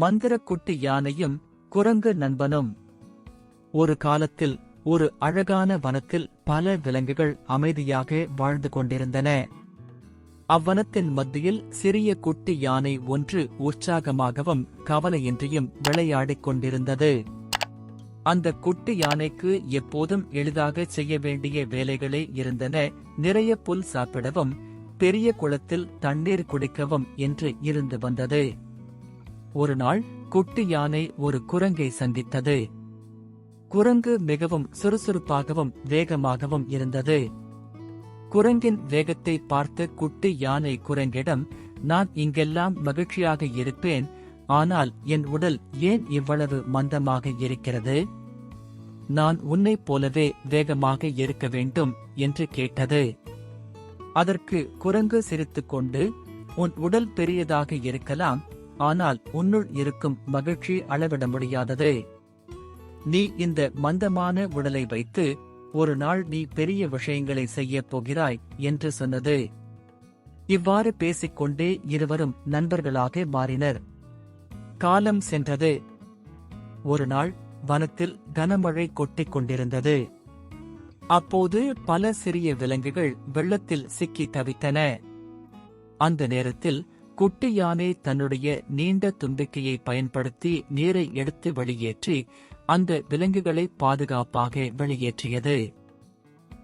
மந்திரக்குட்டி யானையும் குரங்கு நண்பனும். ஒரு காலத்தில் ஒரு அழகான வனத்தில் பல விலங்குகள் அமைதியாக வாழ்ந்து கொண்டிருந்தன. அவ்வனத்தின் மத்தியில் சிறிய குட்டி யானை ஒன்று உற்சாகமாகவும் கவலையின்றியும் விளையாடிக் கொண்டிருந்தது. அந்த குட்டி யானைக்கு எப்போதும் எளிதாக செய்ய வேண்டிய வேலைகளே இருந்தன. நிறைய புல் சாப்பிடவும் பெரிய குளத்தில் தண்ணீர் குடிக்கவும் என்று இருந்து வந்தது. ஒரு நாள் குட்டி யானை ஒரு குரங்கை சந்தித்தது. குரங்கு மிகவும் சுறுசுறுப்பாகவும் வேகமாகவும் இருந்தது. குரங்கின் வேகத்தை பார்த்து குட்டி யானை குரங்கிடம் நான் இங்கெல்லாம் மகிழ்ச்சியாக இருப்பேன் ஆனால் என் உடல் ஏன் இவ்வளவு மந்தமாக இருக்கிறது? நான் உன்னைப் போலவே வேகமாக இருக்க வேண்டும் என்று கேட்டது. அதற்கு குரங்கு சிரித்துக்கொண்டு உன் உடல் பெரியதாக இருக்கலாம் ஆனால் உன்னுள் இருக்கும் மகிழ்ச்சி அளவிட முடியாதது. நீ இந்த மந்தமான உடலை வைத்து ஒரு நாள் நீ பெரிய விஷயங்களை செய்யப் போகிறாய் என்று சொன்னது. இவ்வாறு பேசிக்கொண்டே இருவரும் நண்பர்களாக மாறினர். காலம் சென்றது. ஒரு நாள் வனத்தில் கனமழை கொட்டிக் கொண்டிருந்தது. அப்போது பல சிறிய விலங்குகள் வெள்ளத்தில் சிக்கி தவித்தன. அந்த நேரத்தில் குட்டி யானை தன்னுடைய நீண்ட தும்பிக்கையை பயன்படுத்தி நீரை எடுத்து வெளியேற்றி அந்த விலங்குகளை பாதுகாப்பாக வெளியேற்றியது.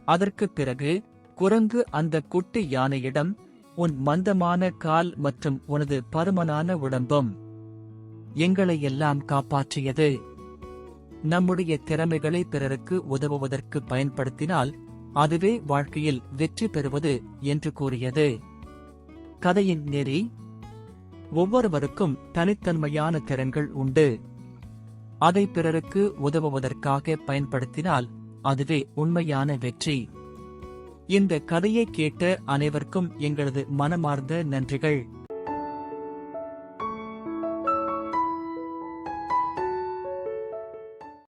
அதற்குப் பிறகு குரங்கு அந்த குட்டி யானையிடம் உன் மந்தமான கால் மற்றும் உனது பருமனான உடம்பும் எங்களை எல்லாம் காப்பாற்றியது? நம்முடைய திறமைகளை பிறருக்கு உதவுவதற்கு பயன்படுத்தினால் அதுவே வாழ்க்கையில் வெற்றி பெறுவது என்று கூறியது. கதையின் நெறி ஒவ்வொருவருக்கும் தனித்தன்மையான திறன்கள் உண்டு. அதை பிறருக்கு உதவுவதற்காக பயன்படுத்தினால் அதுவே உண்மையான வெற்றி. இந்த கதையை கேட்ட அனைவருக்கும் எங்களது மனமார்ந்த நன்றிகள்.